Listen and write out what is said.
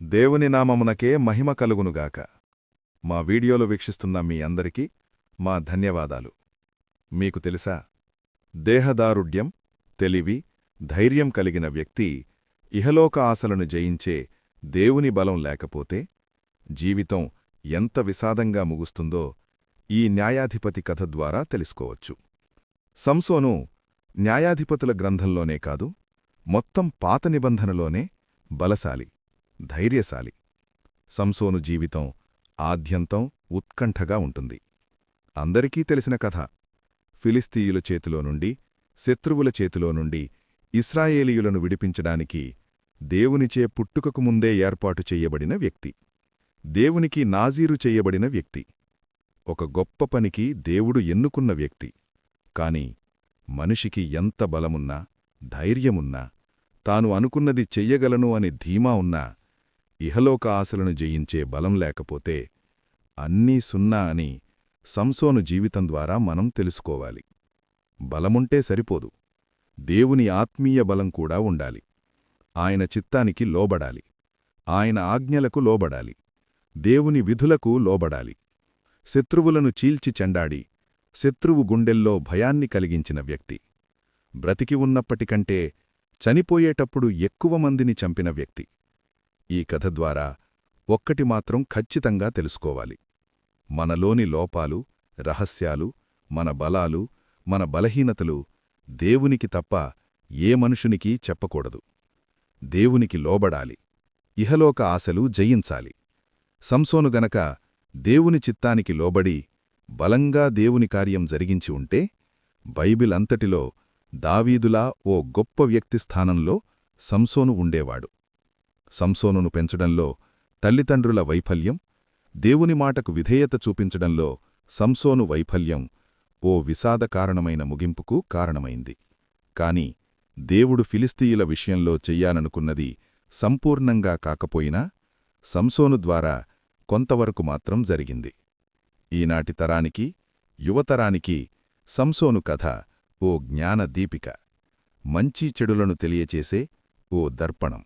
దేవుని నామమునకే మహిమ కలుగునుగాక. మా వీడియోలు వీక్షిస్తున్న మీ అందరికీ మా ధన్యవాదాలు. మీకు తెలుసా? దేహదారుఢ్యం తెలివి ధైర్యం కలిగిన వ్యక్తి ఇహలోక ఆశలను జయించే దేవుని బలం లేకపోతే జీవితం ఎంత విషాదంగా ముగుస్తుందో ఈ న్యాయాధిపతి కథ ద్వారా తెలుసుకోవచ్చు. సంసోను న్యాయాధిపతుల గ్రంథంలోనే కాదు మొత్తం పాత నిబంధనలోనే బలశాలి. ధైర్యశాలి. సంసోను జీవితం ఆద్యంతం ఉత్కంఠగా ఉంటుంది. అందరికీ తెలిసిన కథ. ఫిలిస్తీయుల చేతిలో నుండి శత్రువుల చేతిలో నుండి ఇస్రాయేలీయులను విడిపించడానికి దేవునిచే పుట్టుకకు ముందే ఏర్పాటు చెయ్యబడిన వ్యక్తి. దేవునికి నాజీరు చెయ్యబడిన వ్యక్తి. ఒక గొప్ప పనికి దేవుడు ఎన్నుకున్న వ్యక్తి. కాని మనిషికి ఎంత బలమున్నా ధైర్యమున్నా తాను అనుకున్నది చెయ్యగలను అని ధీమా ఉన్నా ఇహలోక ఆశలను జయించే బలం లేకపోతే అన్నీ సున్నా అని సంసోను జీవితం ద్వారా మనం తెలుసుకోవాలి. బలముంటే సరిపోదు. దేవుని ఆత్మీయ బలం కూడా ఉండాలి. ఆయన చిత్తానికి లోబడాలి. ఆయన ఆజ్ఞలకు లోబడాలి. దేవుని విధులకు లోబడాలి. శత్రువులను చీల్చి చెండాడి శత్రువు గుండెల్లో భయాన్ని కలిగించిన వ్యక్తి. బ్రతికి ఉన్నప్పటికంటే చనిపోయేటప్పుడు ఎక్కువ మందిని చంపిన వ్యక్తి. ఈ కథ ద్వారా ఒక్కటి మాత్రం ఖచ్చితంగా తెలుసుకోవాలి. మనలోని లోపాలు రహస్యాలు మన బలాలు మన బలహీనతలు దేవునికి తప్ప ఏ మనుషునికీ చెప్పకూడదు. దేవునికి లోబడాలి. ఇహలోక ఆశలు జయించాలి. సంసోను గనక దేవుని చిత్తానికి లోబడి బలంగా దేవుని కార్యం జరిగించి ఉంటే బైబిల్ అంతటిలో దావీదులా ఓ గొప్ప వ్యక్తి స్థానంలో సంసోను ఉండేవాడు. సంసోనును పెంచడంలో తల్లిదండ్రుల వైఫల్యం దేవుని మాటకు విధేయత చూపించడంలో సంసోను వైఫల్యం ఓ విషాదకారణమైన ముగింపుకు కారణమైంది. కాని దేవుడు ఫిలిస్తీయుల విషయంలో చెయ్యాలనుకున్నది సంపూర్ణంగా కాకపోయినా సంసోను ద్వారా కొంతవరకు మాత్రం జరిగింది. ఈనాటి తరానికి యువతరానికి సంసోను కథ ఓ జ్ఞాన దీపిక మంచి చెడులను తెలియచేసే ఓ దర్పణం.